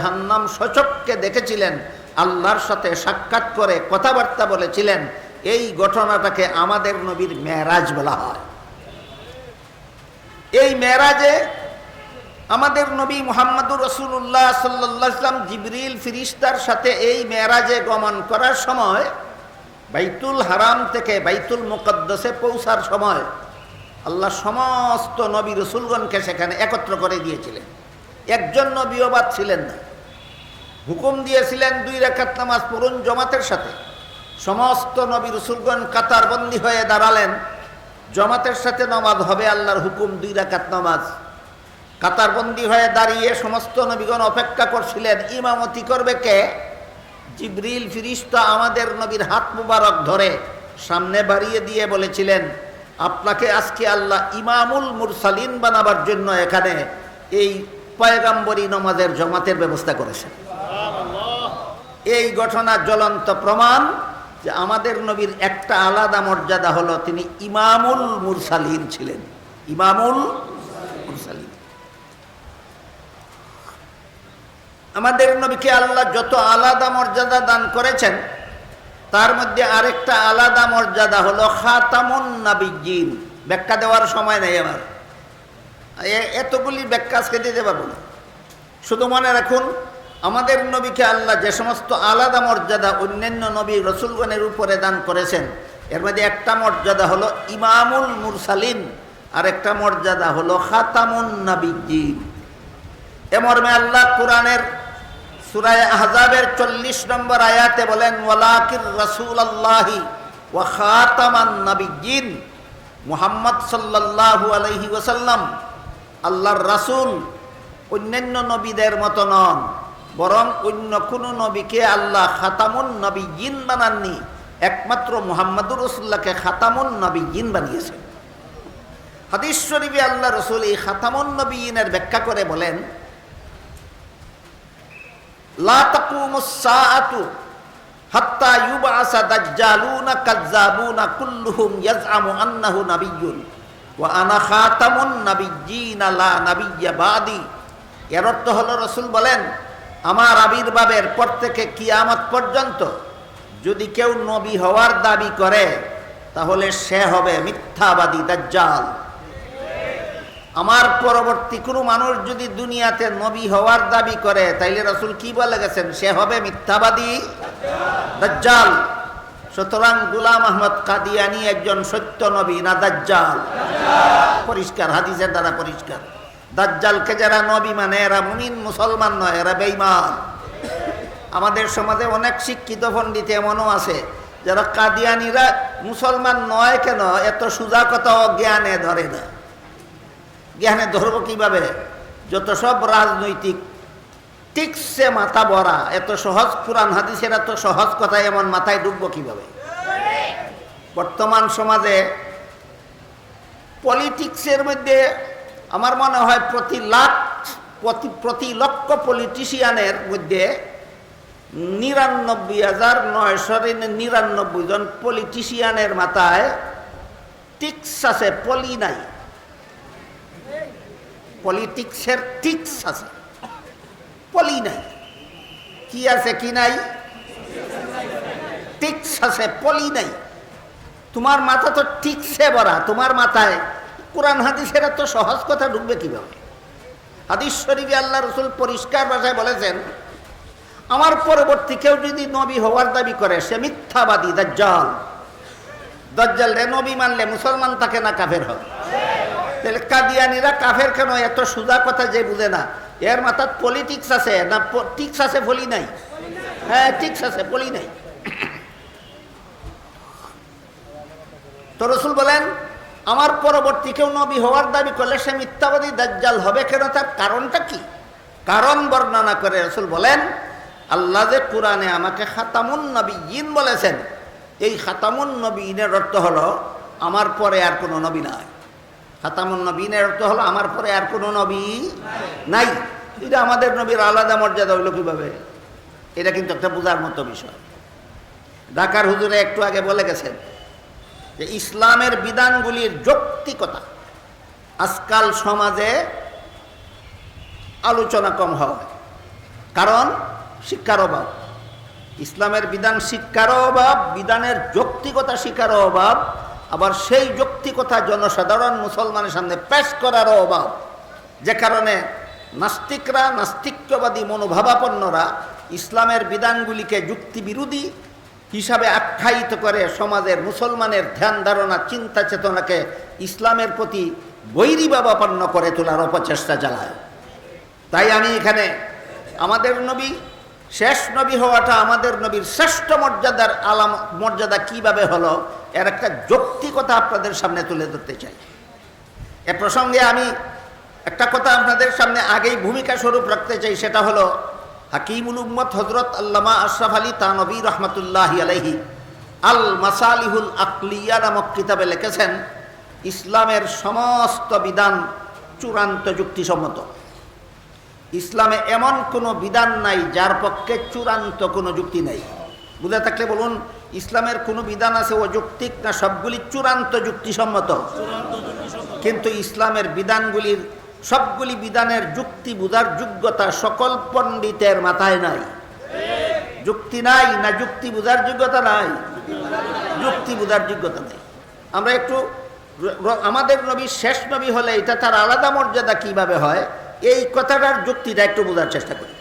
জাহান্নাম সচককে দেখেছিলেন, আল্লাহর সাথে সাক্ষাৎ করে কথাবার্তা বলেছিলেন, এই ঘটনাটাকে আমাদের নবীর মেরাজ বলা হয়। এই মেরাজে আমাদের নবী মোহাম্মদুর রসুল্লাহ সাল্লাম জিবরিল ফিরিস্তার সাথে এই মেরাজে গমন করার সময়, বাইতুল হারাম থেকে বাইতুল মুকদ্দসে পৌঁছার সময় আল্লাহ সমস্ত নবী রসুলগণকে সেখানে একত্র করে দিয়েছিলেন। একজন নবীও বাদ ছিলেন না। হুকুম দিয়েছিলেন দুই রেখাত নামাজ পড়ুন জমাতের সাথে। সমস্ত নবী রসুলগণ কাতারবন্দি হয়ে দাঁড়ালেন। জমাতের সাথে নামাজ হবে আল্লাহর হুকুম, দুই রাকাত নামাজ। কাতারবন্দি হয়ে দাঁড়িয়ে সমস্ত নবীগণ অপেক্ষা করছিলেন, ইমামতি করবে কে? জিবরিল ফিরিস্তা আমাদের নবীর হাত মুবারক ধরে সামনে বাড়িয়ে দিয়ে বলেছিলেন, আপনাকে আজকে আল্লাহ ইমামুল মুরসালিন বানাবার জন্য এখানে এই পয়গাম্বরী নমাজের জমাতের ব্যবস্থা করেছেন। এই ঘটনা জ্বলন্ত প্রমাণ যে আমাদের নবীর একটা আলাদা মর্যাদা হলো তিনি ইমামুল মুরসালিন ছিলেন। ইমামুল মুরসালিন। আমাদের নবীকে আল্লাহ যত আলাদা মর্যাদা দান করেছেন, তার মধ্যে আরেকটা আলাদা মর্যাদা হলো খাতামুন নাবিজিন ব্যাখ্যা দেওয়ার সময় নেই আমার। এতগুলি ব্যাখ্যা আজকে দিতে পারব না। শুধু মনে রাখুন আমাদের নবীকে আল্লাহ যে সমস্ত আলাদা মর্যাদা অন্যান্য নবী রসুলগণের উপরে দান করেছেন, এর মধ্যে একটা মর্যাদা হলো ইমামুল মুরসালিন, আর একটা মর্যাদা হলো খাতামুন নাবিজিন এ মর্মে আল্লাহ কোরআনের সুরায় আহজাবের চল্লিশ নম্বর আয়াতে বলেন, ওয়ালাকির রসুল আল্লাহি ওয়া খাতামান নাবিজিন মুহাম্মদ সাল্লাল্লাহু আলাইহি ওসাল্লাম আল্লাহর রাসুল অন্যান্য নবীদের মতো নন। বরং অন্য কোনো নবীকে আল্লাহ খাতামুন নবীজিন বানাননি। একমাত্র মুহাম্মদুর রসুল্লাহকে খাতামুন নবীজিন বানিয়েছেন। হাদিস আল্লাহ রসুল এই খাতামুন নবীনের ব্যাখ্যা করে বলেন, লা আন্নাহু খাতামুন এর অর্থ হলো রসুল বলেন আমার আবির্ভাবের পর থেকে কিয়ামত পর্যন্ত যদি কেউ নবী হওয়ার দাবি করে, তাহলে সে হবে মিথ্যাবাদী দাজ্জাল। আমার পরবর্তী কোনো মানুষ যদি দুনিয়াতে নবী হওয়ার দাবি করে, তাইলে রসুল কি বলে গেছেন? সে হবে মিথ্যাবাদী দাজ্জাল। সুতরাং গুলাম আহমদ কাদিয়ানি একজন সত্য নবী, না দাজ্জাল। পরিষ্কার, হাদিসের দ্বারা পরিষ্কার। দাজ্জালকে যারা নবী মানে এরা মুমিন, মুসলমান নয়, এরা বেইমান আমাদের সমাজে অনেক শিক্ষিত পণ্ডিত এমনও আছে, যারা কাদিয়ানিরা মুসলমান নয় কেন? এত সুজা কথাও জ্ঞানে ধরে না। জ্ঞানে ধরবো কীভাবে? যত সব রাজনৈতিক টিকসে মাথা ভরা, এত সহজ কোরআন হাদিসের এত সহজ কথা এমন মাথায় ঢুকবো কীভাবে? বর্তমান সমাজে পলিটিক্সের মধ্যে আমার মনে হয় প্রতি লাখ, প্রতি প্রতি লক্ষ পলিটিশিয়ানের মধ্যে নিরানব্বই হাজার নয়শো নিরানব্বই জন পলিটিশিয়ানের মাথায় টিক্স আছে, পলি নাই। পলিটিক্সের টিক্স আছে, পলি নাই। কি আছে, কি নাই? টিক্স আছে, পলি নাই। তোমার মাথা তো টিক্সে ভরা, তোমার মাথায় কোরআন হাদিসের এত সহজ কথা ঢুকবে কীভাবে? হাদিস শরীফে আল্লাহ রসুল পরিষ্কার ভাষায় বলেছেন, আমার পরবর্তী কেউ যদি নবী হওয়ার দাবি করে, সে মিথ্যাবাদী, দাজ্জাল। দাজ্জাল রে, নবী মানলে মুসলমান তাকে না কাফের হবে? তাহলে কাদিয়ানিরা কাফের কেন? এত সুদা কথা যে বুঝে না। এর মাথার পলিটিক্স আছে না টিক্স আছে বলি নাই? হ্যাঁ টিক্স আছে, বলি নাই। তো রসুল বলেন আমার পরবর্তী কেউ নবী হওয়ার দাবি করলে সে মিথ্যাবাদী দাজ্জাল হবে কেন? তার কারণটা কি? কারণ বর্ণনা করে রসুল বলেন, আল্লাহ যে কোরআনে আমাকে খাতামুন নবীন বলেছেন, এই খাতামুন নবীনের অর্থ হলো, আমার পরে আর কোনো নবী নাই। খাতামুন নবীনের অর্থ হলো, আমার পরে আর কোনো নবী নাই। এটা আমাদের নবীর আলাদা মর্যাদা হইল কীভাবে? এটা কিন্তু একটা বোঝার মতো বিষয়। ঢাকার হুজুরে একটু আগে বলে গেছেন যে ইসলামের বিধানগুলির যৌক্তিকতা আজকাল সমাজে আলোচনা কম হয়। কারণ শিক্ষার অভাব। ইসলামের বিধান শিক্ষারও অভাব, বিধানের যৌক্তিকতা শিক্ষারও অভাব, আবার সেই যৌক্তিকতা জনসাধারণ মুসলমানের সামনে পেশ করারও অভাব। যে কারণে নাস্তিকরা, নাস্তিক্যবাদী মনোভাবাপন্নরা ইসলামের বিধানগুলিকে যুক্তিবিরোধী হিসাবে আখ্যায়িত করে সমাজের মুসলমানের ধ্যান ধারণা, চিন্তা চেতনাকে ইসলামের প্রতি বৈরীভাবাপন্ন করে তোলার অপচেষ্টা চালায়। তাই আমি এখানে আমাদের নবী, শেষ নবী হওয়াটা আমাদের নবীর শ্রেষ্ঠ মর্যাদার আলাম, মর্যাদা কীভাবে হলো, এর একটা যৌক্তিকতা আপনাদের সামনে তুলে ধরতে চাই। এ প্রসঙ্গে আমি একটা কথা আপনাদের সামনে আগেই ভূমিকা স্বরূপ রাখতে চাই, সেটা হলো হাকিমুল উম্মত হজরত আল্লামা আশরাফ আলী তানবী রহমতুল্লাহ আলহি আল মাসালিহুল আকলিয়া নামক কিতাবে লিখেছেন ইসলামের সমস্ত বিধান চূড়ান্ত যুক্তিসম্মত। ইসলামে এমন কোনো বিধান নাই যার পক্ষে চূড়ান্ত কোনো যুক্তি নাই। বুঝে থাকলে বলুন ইসলামের কোনো বিধান আছে অযৌক্তিক না সবগুলি চূড়ান্ত যুক্তিসম্মত। কিন্তু ইসলামের বিধানগুলির সবগুলি বিধানের যুক্তি বোঝার যোগ্যতা সকল পণ্ডিতের মাথায় নাই। যুক্তি নাই না যুক্তি বোঝার যোগ্যতা নাই। যুক্তি বোঝার যোগ্যতা নাই। আমরা একটু আমাদের নবী শেষ নবী হলে এটা তার আলাদা মর্যাদা কীভাবে হয়? এই কথাটার যুক্তিটা একটু বোঝার চেষ্টা করি।